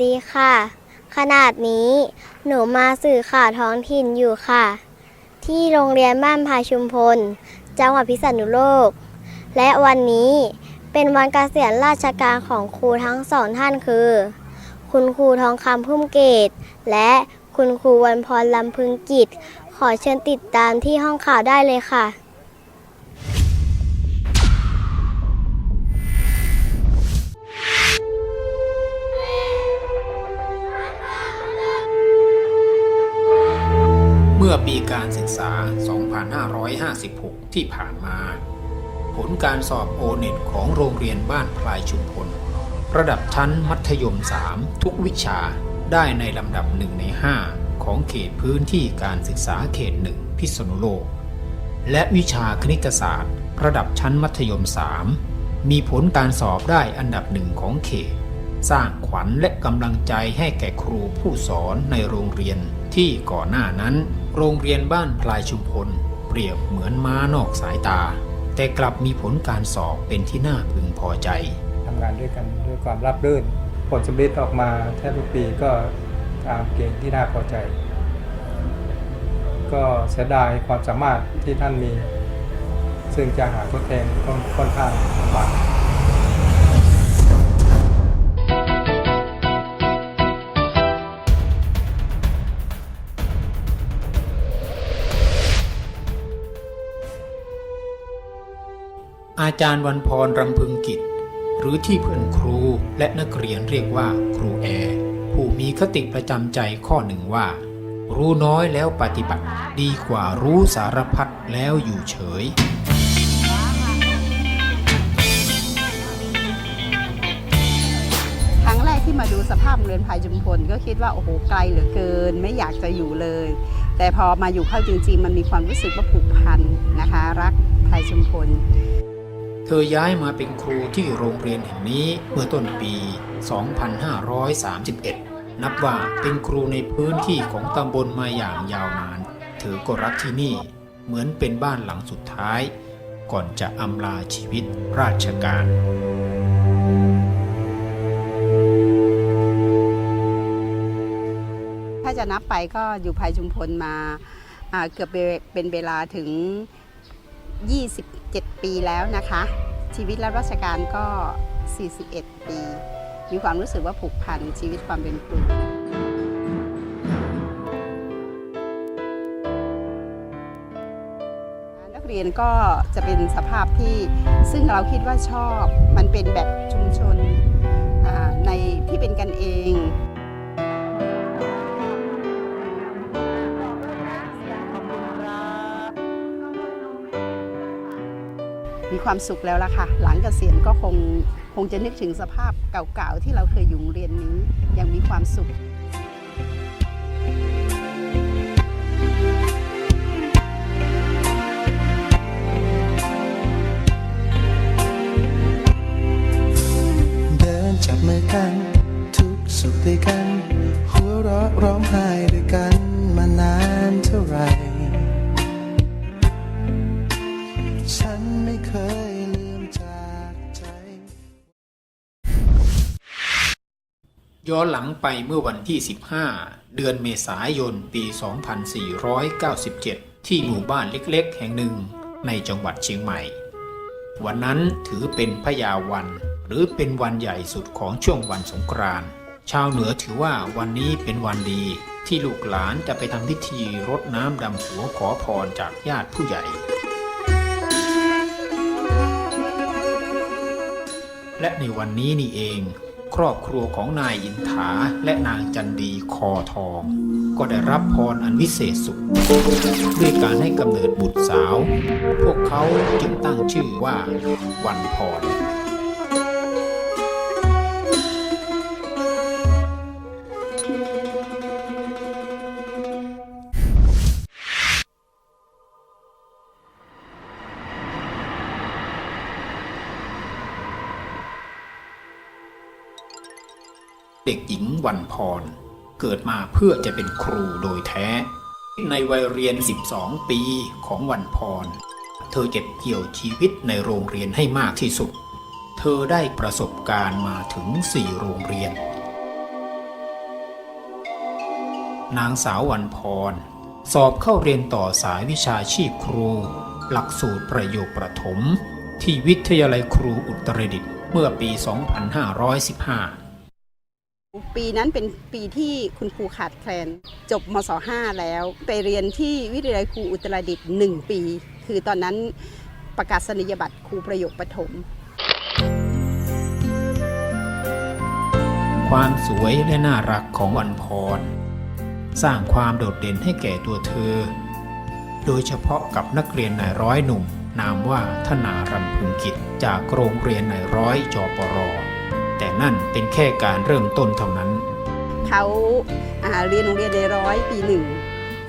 ดีค่ะ ขนาดนี้ หนูมาสื่อข่าวท้องถิ่นอยู่ค่ะ ที่โรงเรียนบ้านพายชุมพล จังหวัดพิษณุโลก และวันนี้เป็นวันเกษียณราชการของครูทั้งสองท่านคือ คุณครูทองคำพุ่มเกต และคุณครูวันพรลำพึงกิจ ขอเชิญติดตามที่ห้องข่าวได้เลยค่ะ มื่อปีการศึกษา 2556 ที่ผ่านมา ผลการสอบโอเน็ตของโรงเรียนบ้านพลายชุมพล ระดับชั้นมัธยม 3 ทุกวิชาได้ในลำดับหนึ่งใน 5 ของเขตพื้นที่การศึกษาเขตหนึ่งพิษณุโลก และวิชาคณิตศาสตร์ ระดับชั้นมัธยม 3 มีผลการสอบได้อันดับหนึ่งของเขต สร้างขวัญและกำลังใจให้แก่ครูผู้สอนในโรงเรียนที่ก่อนหน้านั้น โรงเรียนบ้านพลายชุมพล เปรียบเหมือนม้านอกสายตา แต่กลับมีผลการสอบเป็นที่น่าพึงพอใจทำงานด้วยกันด้วยความราบรื่น ผลสำลิดออกมาแทบทุกปีก็ตามเกณฑ์ที่น่าพอใจ ก็เสียดายความสามารถที่ท่านมี ซึ่งจะหาทดแทนก็ค่อนข้างลำบาก อาจารย์วันพรรำพึงกิจ หรือที่เพื่อนครูและนักเรียนเรียกว่าครูแอร์ผู้มีคติประจำใจข้อหนึ่งว่า รู้น้อยแล้วปฏิบัติดีกว่ารู้สารพัดแล้วอยู่เฉย ครั้งแรกที่มาดูสภาพเรือนพายจุมพลก็คิดว่าโอ้โหไกลเหลือเกิน ไม่อยากจะอยู่เลย แต่พอมาอยู่เข้าจริง ๆ มันมีความรู้สึกว่าผูกพันนะคะ รักพายจุมพล เธอย้ายมาเป็นครูที่โรงเรียนแห่งนี้เมื่อต้นปี 2531 นับว่าเป็นครูในพื้นที่ของตำบลมาอย่างยาวนาน เธอก็รักที่นี่เหมือนเป็นบ้านหลังสุดท้าย ก่อนจะอำลาชีวิตราชการถ้าจะนับไปก็อยู่พายจุมพลมาเกือบเป็นเวลาถึง 27 ปีแล้วนะคะ ชีวิตรับราชการก็ 41 ปี มีความรู้สึกว่าผูกพันชีวิตความเป็นครูนักเรียนก็จะเป็นสภาพที่ซึ่งเราคิดว่าชอบ มันเป็นแบบชุมชนในที่เป็นกันเอง มีความสุขแล้วล่ะค่ะ หลังเกษียณก็คงคงจะนึกถึงสภาพเก่าๆที่เราเคยอยู่โรงเรียนนี้ยังมีความสุข อนหลังไปเมื่อวันที่ 15 เดือนเมษายน ปี 2497 ที่หมู่บ้านเล็กๆ แห่งหนึ่งในจังหวัดเชียงใหม่ วันนั้นถือเป็นพยาวัน หรือเป็นวันใหญ่สุดของช่วงวันสงกรานต์ชาวเหนือถือว่าวันนี้เป็นวันดีที่ลูกหลานจะไปทำพิธีรดน้ำดำหัวขอพรจากญาติผู้ใหญ่ และในวันนี้นี่เอง ครอบครัวของนายอินถาและนางจันดีคอทอง ก็ได้รับพรอันวิเศษสุด ด้วยการให้กำเนิดบุตรสาว พวกเขาจึงตั้งชื่อว่าวันพร วันพร เกิดมาเพื่อจะเป็นครูโดยแท้ ในวัยเรียน 12 ปีของวันพร เธอเก็บเกี่ยวชีวิตในโรงเรียนให้มากที่สุด เธอได้ประสบการณ์มาถึง 4 โรงเรียน นางสาววันพร สอบเข้าเรียนต่อสายวิชาชีพครู หลักสูตรประโยคประถม ที่วิทยาลัยครูอุตรดิตถ์เมื่อปี 2515 ปีนั้นเป็นปีที่คุณครูขาดแคลน จบมศ5แล้ว ไปเรียนที่วิทยาลัยครูอุตรดิตถ์1ปี คือตอนนั้นประกาศนียบัตรครูประโยคประถมความสวยและน่ารักของวันพร สร้างความโดดเด่นให้แก่ตัวเธอ โดยเฉพาะกับนักเรียนนายร้อยหนุ่ม นามว่าธนารำพึงกิจจากโรงเรียนนายร้อยจอปรแต่ นั่นเป็นแค่การเริ่มต้นเท่านั้น เขาอ่าเรียนโรงเรียนในร้อยปีหนึ่ง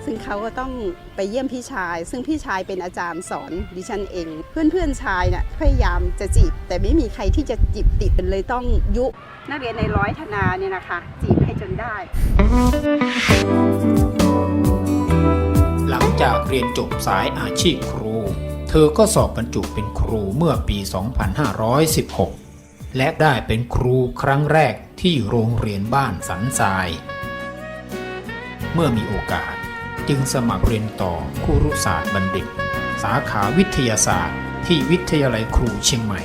ซึ่งเขาก็ต้องไปเยี่ยมพี่ชาย ซึ่งพี่ชายเป็นอาจารย์สอนดิฉันเอง เพื่อนๆชายน่ะพยายามจะจีบ แต่ไม่มีใครที่จะจีบติดเลยต้องยุ นักเรียนในร้อยธนาเนี่ยนะคะ จีบให้จนได้ หลังจากเรียนจบสายอาชีพครู เธอก็สอบบรรจุเป็นครูเมื่อปี 2516 และได้เป็นครูครั้งแรกที่โรงเรียนบ้านสันทราย เมื่อมีโอกาสจึงสมัครเรียนต่อครุศาสตร์บัณฑิต สาขาวิทยาศาสตร์ ที่วิทยาลัยครูเชียงใหม่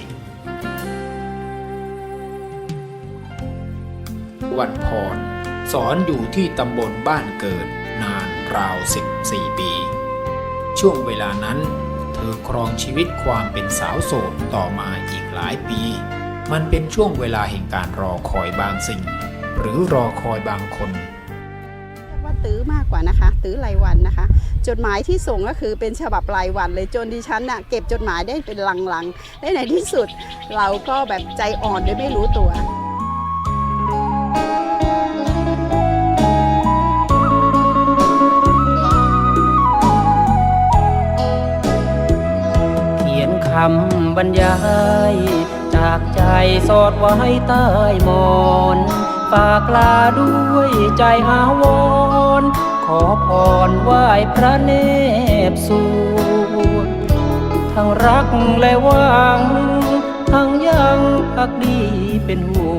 วันพรสอนอยู่ที่ตำบลบ้านเกิดนานราว 14 ปี ช่วงเวลานั้น เธอครองชีวิตความเป็นสาวโสดต่อมาอีกหลายปี มันเป็นช่วงเวลาแห่งการรอคอยบางสิ่ง หรือรอคอยบางคนเรียกว่าตื้อมากกว่านะคะ ตื้อรายวันนะคะ จดหมายที่ส่งก็คือเป็นฉบับรายวันเลยจนดิฉันน่ะเก็บจดหมายได้เป็นลังๆและในที่สุดเราก็แบบใจอ่อนโดยไม่รู้ตัวเขียนคำบรรยายจากใจสอดไว้ใต้หมอนฝากลาด้วยใจอาวร ขอพรไหว้พระเนบสวงทั้งรักและหวัง ทั้งยังพักดีเป็นห่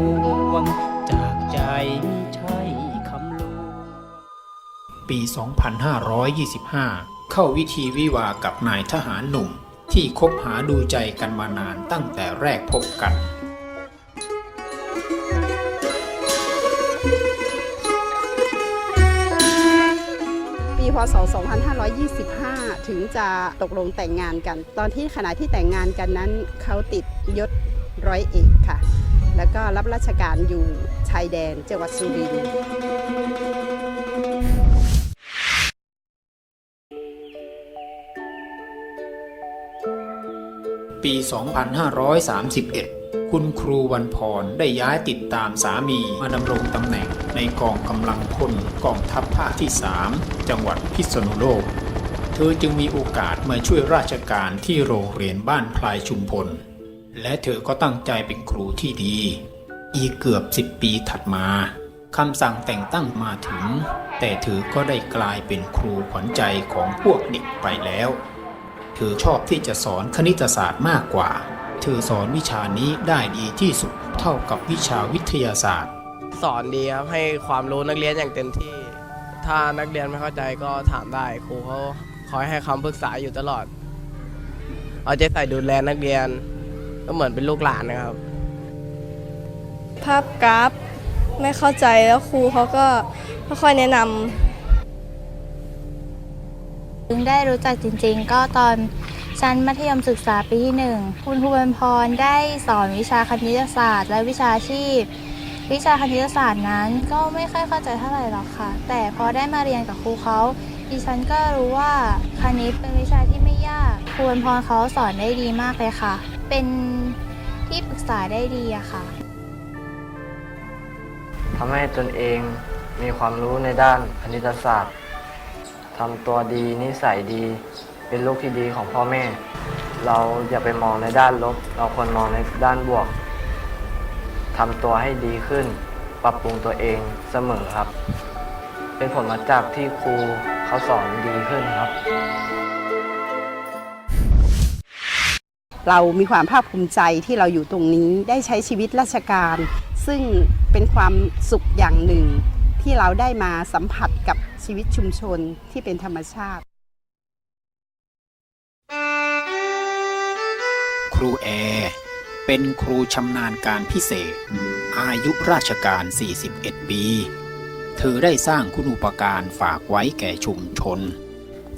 วง จากใจไม่ใช่คำลวงปี 2525 เข้าวิธีวิวากับนายทหารหนุ่ม ที่คบหาดูใจกันมานานตั้งแต่แรกพบกันปีพศ 2525 ถึงจะตกลงแต่งงานกัน ตอนที่ขณะที่แต่งงานกันนั้นเขาติดยศร้อยเอกค่ะ แล้วก็รับราชการอยู่ชายแดนจังหวัดสุรินทร์ ปี 2531 คุณครูวันพรได้ย้ายติดตามสามีมาดำรงตำแหน่งในกองกำลังพลกองทัพภาคที่ 3 จังหวัดพิษณุโลก เธอจึงมีโอกาสมาช่วยราชการที่โรงเรียนบ้านพลายชุมพล และเธอก็ตั้งใจเป็นครูที่ดี อีกเกือบ10ปีถัดมาคำสั่งแต่งตั้งมาถึง แต่เธอก็ได้กลายเป็นครูขวัญใจของพวกเด็กไปแล้ว เธอชอบที่จะสอนคณิตศาสตร์มากกว่า เธอสอนวิชานี้ได้ดีที่สุดเท่ากับวิชาวิทยาศาสตร์ สอนดีครับให้ความรู้นักเรียนอย่างเต็มที่ ถ้านักเรียนไม่เข้าใจก็ถามได้ครูเขาคอยให้คำปรึกษาอยู่ตลอด เอาใจใส่ดูแลนักเรียน ก็เหมือนเป็นลูกหลานนะครับ ภาพกราฟไม่เข้าใจแล้วครูเขาก็ค่อยๆแนะนำ ถึงได้รู้จักจริงๆ ก็ตอนชั้นมัธยมศึกษาปีที่หนึ่งคุณครูบรรพรได้สอนวิชาคณิตศาสตร์ และวิชาชีพ วิชาคณิตศาสตร์นั้นก็ไม่ค่อยเข้าใจเท่าไหร่หรอกค่ะ แต่พอได้มาเรียนกับครูเขาดิฉันก็รู้ว่าคณิตเป็นวิชาที่ไม่ยากครูบรรพรเขาสอนได้ดีมากเลยค่ะ เป็นที่ปรึกษาได้ดีอะค่ะทำให้ตนเองมีความรู้ในด้านคณิตศาสตร์ ทำตัวดีนิสัยดี เป็นลูกที่ดีของพ่อแม่ เราอย่าไปมองในด้านลบ เราควรมองในด้านบวกทำตัวให้ดีขึ้น ปรับปรุงตัวเองเสมอครับ เป็นผลมาจากที่ครูเขาสอนดีขึ้นครับ เรามีความภาคภูมิใจที่เราอยู่ตรงนี้ได้ใช้ชีวิตราชการ ซึ่งเป็นความสุขอย่างหนึ่งที่เราได้มาสัมผัสกับ ชีวิตชุมชนที่เป็นธรรมชาติ ครูแอร์เป็นครูชำนาญการพิเศษ อายุราชการ 41 ปี เธอได้สร้างคุณูปการฝากไว้แก่ชุมชน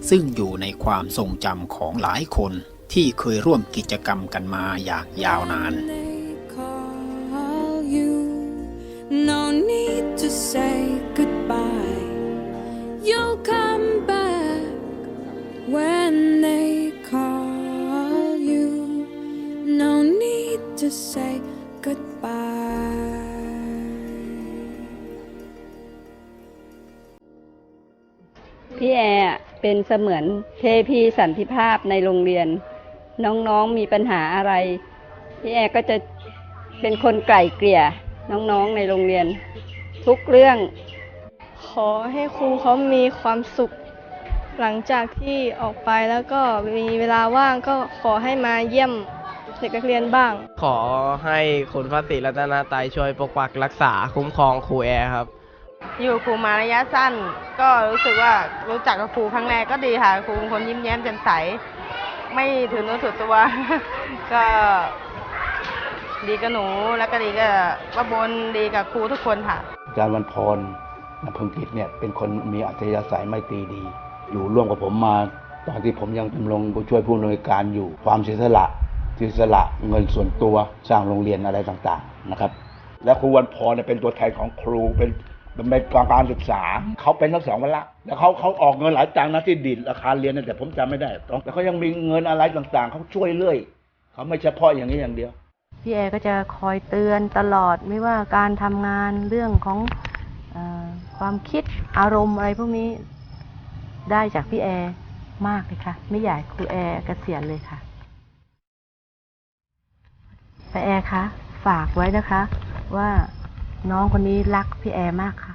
ซึ่งอยู่ในความทรงจำของหลายคนที่เคยร่วมกิจกรรมกันมาอย่างยาวนาน call you. No need to say เป็นเสมือนเทพีสันติภาพในโรงเรียน น้องๆมีปัญหาอะไร พี่แอร์ก็จะเป็นคนไกล่เกลี่ยน้องๆในโรงเรียน ทุกเรื่อง ขอให้ครูเขามีความสุข หลังจากที่ออกไปแล้วก็มีเวลาว่างก็ขอให้มาเยี่ยมเด็กนักเรียนบ้าง ขอให้คุณพระศรีรัตนตรัยช่วยปกปักรักษาคุ้มครองครูแอร์ครับ อยู่ครูมาระยะสั้น ก็รู้สึกว่ารู้จักกับครูครั้งแรกก็ดีค่ะครูเป็นคนยิ้มแย้มแจ่มใส ไม่ถือเนื้อถือตัว ก็ดีกับหนูแล้วก็ดีกับป้าบนดีกับครูทุกคนค่ะอาจารย์วันพรนพงกิจเนี่ยเป็นคนมีอัธยาศัยไม่ตีดี อยู่ร่วมกับผมมาตอนที่ผมยังดำรงผู้ช่วยผู้อำนวยการอยู่ความเสียสละเสียสละเงินส่วนตัวสร้างโรงเรียนอะไรต่างๆนะครับ และครูวันพรเนี่ยเป็นตัวแทนของครูเป็น เป็นการศึกษาเขาเป็นทั้งสองวันละแล้วเขาเขาออกเงินหลายตังค์นะที่ดินราคาเรียนนะแต่ผมจำไม่ได้แล้วเขายังมีเงินอะไรต่างๆเขาช่วยเรื่อยเขาไม่เฉพาะอย่างนี้อย่างเดียวพี่แอร์ก็จะคอยเตือนตลอดไม่ว่าการทำงานเรื่องของอความคิดอารมณ์อะไรพวกนี้ได้จากพี่แอร์มากเลยค่ะ ไม่อยากให้ครูแอร์เกษียณเลยค่ะแต่แอร์คะฝากไว้นะคะว่า น้องคนนี้รักพี่แอร์มากค่ะ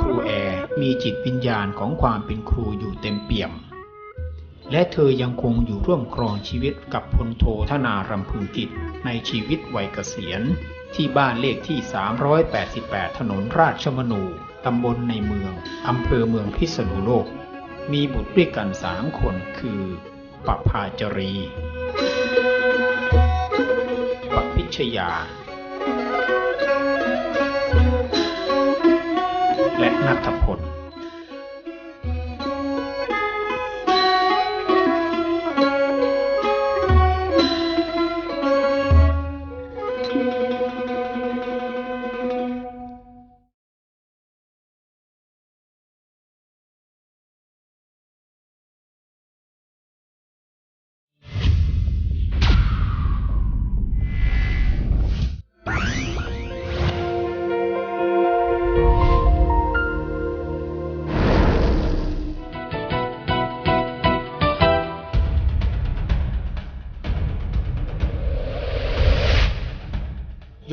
ครูแอร์มีจิตวิญญาณของความเป็นครูอยู่เต็มเปี่ยม และเธอยังคงอยู่ร่วมครองชีวิตกับพลโทธนารำพึงกิจในชีวิตวัยเกษียณ ที่บ้านเลขที่ 388 ถนนราชมนู ตำบลในเมือง อำเภอเมืองพิษณุโลก มีบุตรด้วยกันสามคนคือปภาจรีปพิชยา และนัทพล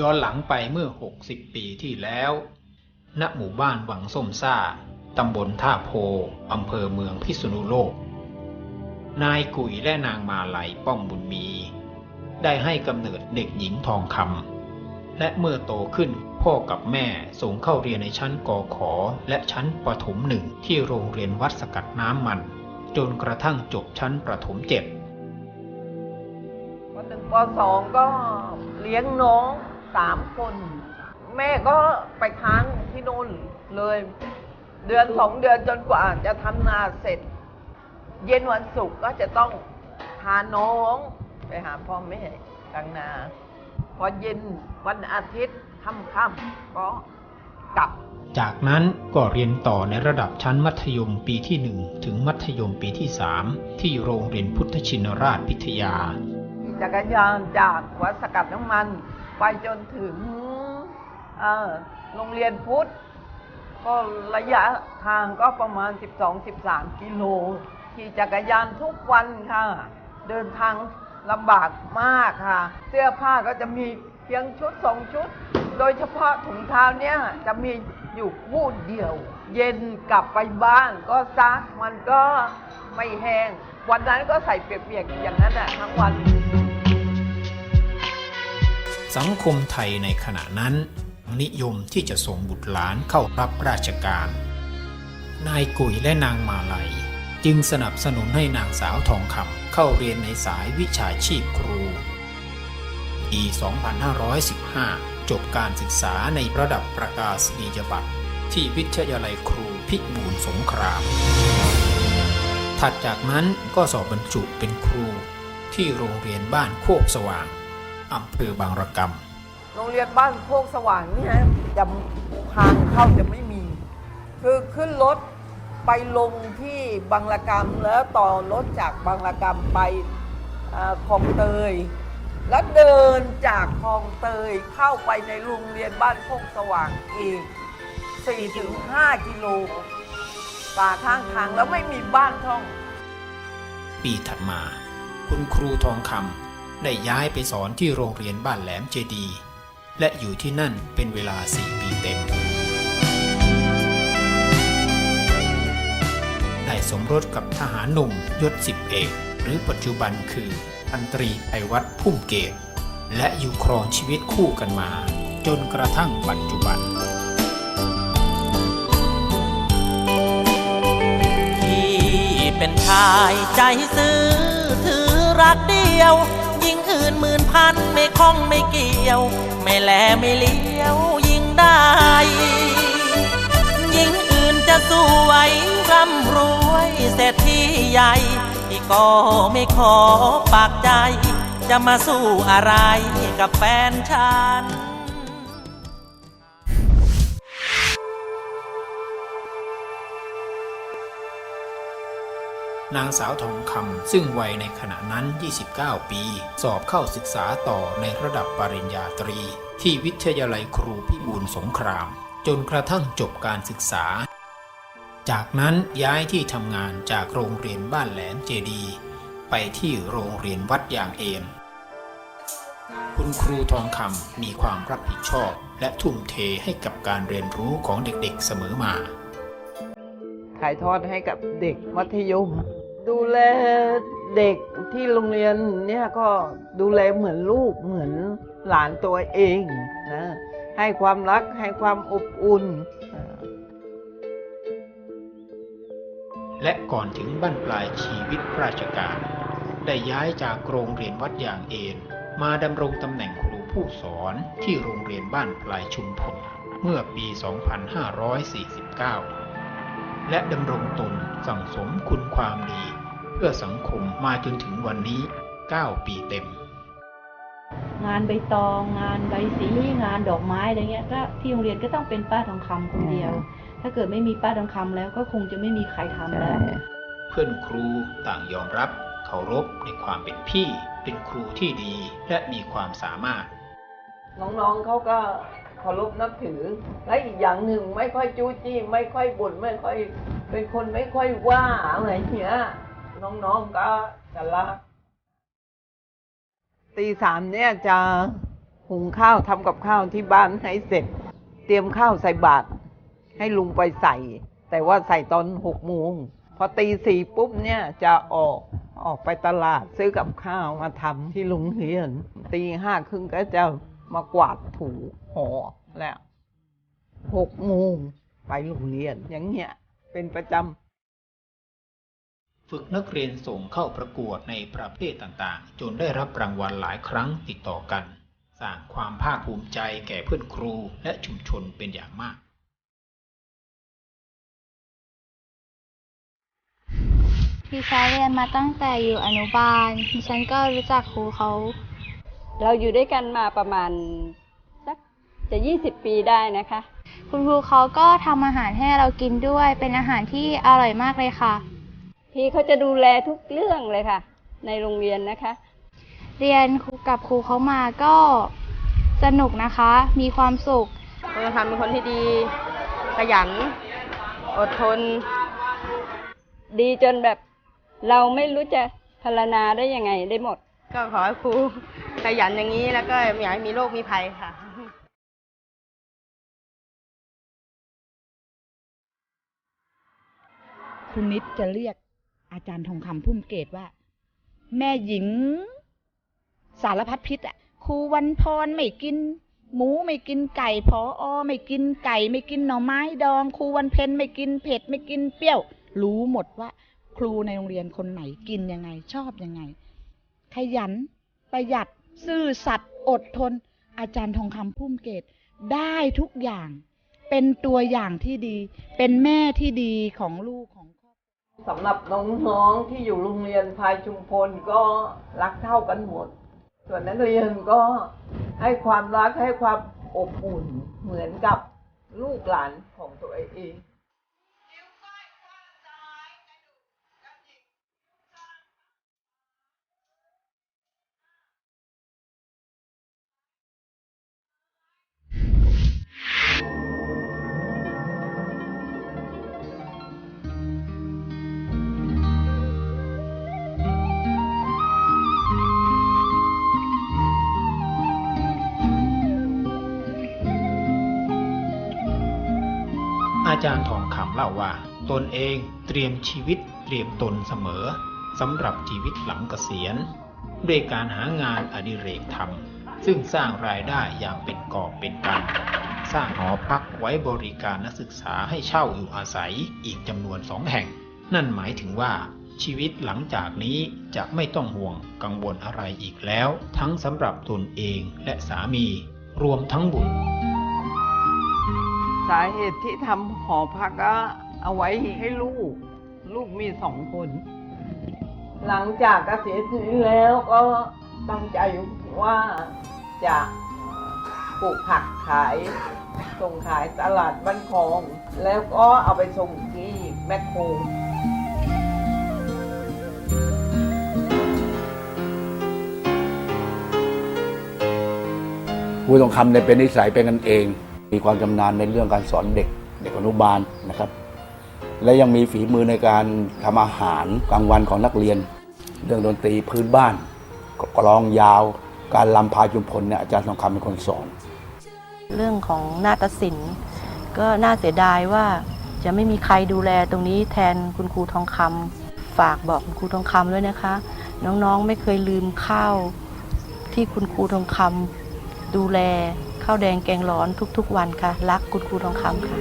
อนหลังไปเมื่อ 60 ปีที่แล้ว ณ หมู่บ้านวังส้มซ่า ตำบลท่าโพ อำเภอเมืองพิษณุโลก นายกุยและนางมาลัยป้องบุญมี ได้ให้กำเนิดเด็กหญิงทองคำ และเมื่อโตขึ้นพ่อกับแม่ส่งเข้าเรียนในชั้นกอขอ และชั้นประถมหนึ่งที่โรงเรียนวัดสกัดน้ำมัน จนกระทั่งจบชั้นประถมเจ็ดปหนึ่งปสองก็เลี้ยงน้อง สามคน แม่ก็ไปค้างที่นู่นเลย เดือนสองเดือนจนกว่าจะทำนาเสร็จ เย็นวันศุกร์ก็จะต้องพาน้องไปหาพ่อแม่กลางนา พอเย็นวันอาทิตย์ค่ำๆก็กลับ จากนั้นก็เรียนต่อในระดับชั้นมัธยมปีที่ 1 ถึงมัธยมปีที่ 3 ที่โรงเรียนพุทธชินราชพิทยาขี่จักรยานจากวัดสกัดน้ำมัน ไปจนถึงโรงเรียนพุทธก็ระยะทางก็ประมาณ 12-13 กิโล ขี่จักรยานทุกวันค่ะ เดินทางลำบากมากค่ะ เสื้อผ้าก็จะมีเพียงชุดสองชุด โดยเฉพาะถุงเท้าเนี่ยจะมีอยู่พูดเดียว เย็นกลับไปบ้านก็ซักมันก็ไม่แห้ง วันนั้นก็ใส่เปียกๆอย่างนั้นน่ะทั้งวัน สังคมไทยในขณะนั้น นิยมที่จะส่งบุตรหลานเข้ารับราชการ นายกุยและนางมาลัย จึงสนับสนุนให้นางสาวทองคำเข้าเรียนในสายวิชาชีพครูปี 2515 จบการศึกษาในระดับประกาศนียบัตรที่วิทยาลัยครูพิบูลสงคราม ถัดจากนั้นก็สอบบรรจุเป็นครูที่โรงเรียนบ้านโคกสว่าง อำเภอบางระกำโรงเรียนบ้านโคกสว่างเนี่ยจะทางเข้าจะไม่มี คือขึ้นรถไปลงที่บางระกำแล้วต่อรถจากบางระกำไปเอ่อคลองเตย แล้วเดินจากคลองเตยเข้าไปในโรงเรียนบ้านโคกสว่างอีก4-5กิโลป่าข้างทางแล้วไม่มีบ้านช่อง ปีถัดมา คุณครูทองคำ ได้ย้ายไปสอนที่โรงเรียนบ้านแหลมเจดี และอยู่ที่นั่นเป็นเวลา 4 ปีเต็ม ได้สมรสกับทหารหนุ่มยศสิบเอกหรือปัจจุบันคือพันตรีไอวัตพุ่มเกต และอยู่ครองชีวิตคู่กันมา จนกระทั่งปัจจุบันพี่เป็นชายใจซื้อถือรักเดียว อื่นหมื่นพันไม่คล้องไม่เกี่ยว ไม่แลไม่เลี้ยวยิงได้ยิงอื่นจะสวยร่ำรวยเศรษฐีใหญ่ที่ก็ไม่ขอปากใจ จะมาสู้อะไรกับแฟนฉัน นางสาวทองคำซึ่งวัยในขณะนั้น 29 ปี สอบเข้าศึกษาต่อในระดับปริญญาตรี ที่วิทยาลัยครูพิบูลสงคราม จนกระทั่งจบการศึกษา จากนั้นย้ายที่ทำงานจากโรงเรียนบ้านแหลมเจดี ไปที่โรงเรียนวัดยางเอนคุณครูทองคำมีความรับผิดชอบ และทุ่มเทให้กับการเรียนรู้ของเด็กๆเสมอมาถ่ายทอดให้กับเด็กมัธยม ดูแลเด็กที่โรงเรียนเนี่ยก็ดูแลเหมือนลูกเหมือนหลานตัวเองนะให้ความรักให้ความอบอุ่น และก่อนถึงบั้นปลายชีวิตราชการ ได้ย้ายจากโรงเรียนวัดยางเอนมาดำรงตำแหน่งครูผู้สอนที่โรงเรียนบ้านปลายชุมพลเมื่อปี 2549 และดำรงตนสั่งสมคุณความดี พื่อสังคมมาจนถึงวันนี้ 9 ปีเต็ม งานใบตองงานใบสีงานดอกไม้อะไรเงี้ยก็ที่โรงเรียนก็ต้องเป็นป้าทองคำคนเดียว ถ้าเกิดไม่มีป้าทองคำแล้วก็คงจะไม่มีใครทำแล้ว เพื่อนครูต่างยอมรับเคารพในความเป็นพี่ เป็นครูที่ดีและมีความสามารถ น้องๆเขาก็เคารพนับถือ และอีกอย่างหนึ่งไม่ค่อยจู้จี้ไม่ค่อยบ่นไม่ค่อย เป็นคนไม่ค่อยว่าอะไรเงี้ย น้องๆก็จะรักตีสามเนี่ยจะหุงข้าวทำกับข้าวที่บ้านให้เสร็จ เตรียมข้าวใส่บาตรให้ลุงไปใส่ แต่ว่าใส่ตอนหกโมงพอตีสี่ปุ๊บเนี่ยจะออกออกไปตลาดซื้อกับข้าวมาทำที่โรงเรียน ตีห้าครึ่งก็จะมากวาดถูห่อแล้วหกโมงไปโรงเรียนอย่างเงี้ยเป็นประจำ ฝึกนักเรียนส่งเข้าประกวดในประเภทต่างๆ จนได้รับรางวัลหลายครั้งติดต่อกัน สร้างความภาคภูมิใจแก่เพื่อนครูและชุมชนเป็นอย่างมากดิฉันเรียนมาตั้งแต่อยู่อนุบาลดิฉันก็รู้จักครูเขา เราอยู่ด้วยกันมาประมาณสักจะ 20 ปีได้นะคะ คุณครูเขาก็ทำอาหารให้เรากินด้วยเป็นอาหารที่อร่อยมากเลยค่ะ พี่เขาจะดูแลทุกเรื่องเลยค่ะ ในโรงเรียนนะคะ เรียนกับครูเขามาก็สนุกนะคะ มีความสุขคุณธรรมเป็นคนที่ดี ขยัน อดทน ดีจนแบบเราไม่รู้จะพรรนาได้ยังไงได้หมด ก็ขอให้ครูขยันอย่างนี้แล้วก็อย่าให้มีโรคมีภัยค่ะคุณนิดจะเรียก อาจารย์ทองคำพุ่มเกตว่า แม่หญิง สารพัดพิษอะครูวันพรไม่กิน หมูไม่กินไก่พออไม่กินไก่ ไม่กินหน่อไม้ดอง ครูวันเพ็ญไม่กินเผ็ดไม่กินเปรี้ยว รู้หมดว่า ครูในโรงเรียนคนไหนกินยังไง ชอบยังไง ขยัน ประหยัด ซื่อสัตย์อดทน อาจารย์ทองคำพุ่มเกตได้ทุกอย่าง เป็นตัวอย่างที่ดี เป็นแม่ที่ดีของลูกของ สำหรับน้องๆที่อยู่โรงเรียนพายชุมพลก็รักเท่ากันหมด ส่วนนักเรียนก็ให้ความรักให้ความอบอุ่นเหมือนกับลูกหลานของตัวเอง เล่าว่า ตนเองเตรียมชีวิตเตรียมตนเสมอสำหรับชีวิตหลังเกษียณ ด้วยการหางานอดิเรกทำซึ่งสร้างรายได้อย่างเป็นกอบเป็นกำสร้างหอพักไว้บริการนักศึกษาให้เช่าอยู่อาศัยอีกจำนวนสองแห่ง นั่นหมายถึงว่าชีวิตหลังจากนี้จะไม่ต้องห่วงกังวลอะไรอีกแล้ว ทั้งสำหรับตนเองและสามี รวมทั้งบุตร สาเหตุที่ทำหอพักก็เอาไว้ให้ลูก ลูกมีสองคน หลังจากเกษียณชีวิตแล้วก็ตั้งใจว่าจะปลูกผักขาย ส่งขายตลาดบ้านคลอง แล้วก็เอาไปส่งที่แมคโครครูทองคำเนี่ยเป็นนิสัยเป็นกันเอง มีความชำนาญในเรื่องการสอนเด็กเด็กอนุบาลนะครับ และยังมีฝีมือในการทำอาหารกลางวันของนักเรียน เรื่องดนตรีพื้นบ้านกลองยาว การลำพาจุมพลเนี่ยอาจารย์ทองคำเป็นคนสอน เรื่องของนาฏศิลป์ก็น่าเสียดายว่าจะไม่มีใครดูแลตรงนี้แทนคุณครูทองคำฝากบอกคุณครูทองคำด้วยนะคะ น้องๆไม่เคยลืมข้าวที่คุณครูทองคำดูแล ข้าวแดงแกงร้อนทุกๆ วันค่ะ รักคุณครูทองคำค่ะ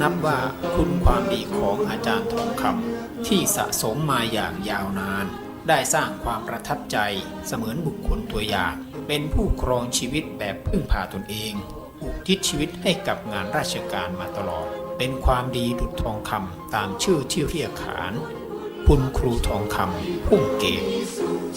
นับว่าคุณความดีของอาจารย์ทองคำที่สะสมมาอย่างยาวนาน ได้สร้างความประทับใจเสมือนบุคคลตัวอย่าง เป็นผู้ครองชีวิตแบบพึ่งพาตนเองอุทิศชีวิตให้กับงานราชการมาตลอด เป็นความดีดุจทองคำตามชื่อที่เรียกขาน คุณครูทองคำพุ่มเกต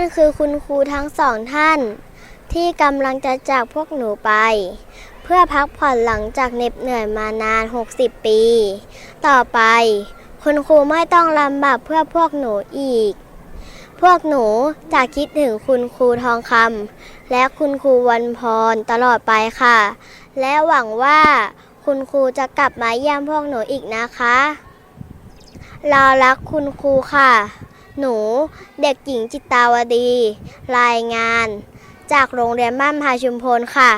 นั่นคือคุณครูทั้งสองท่าน ที่กำลังจะจากพวกหนูไป เพื่อพักผ่อนหลังจากเหน็บเหนื่อยมานาน 60 ปี ต่อไป คุณครูไม่ต้องลำบากเพื่อพวกหนูอีก พวกหนูจะคิดถึงคุณครูทองคำและคุณครูวันพรตลอดไปค่ะ และหวังว่าคุณครูจะกลับมาเยี่ยมพวกหนูอีกนะคะ เรารักคุณครูค่ะ หนู เด็กหญิงจิตาวดี รายงาน จากโรงเรียนบ้านพาชุมพลค่ะ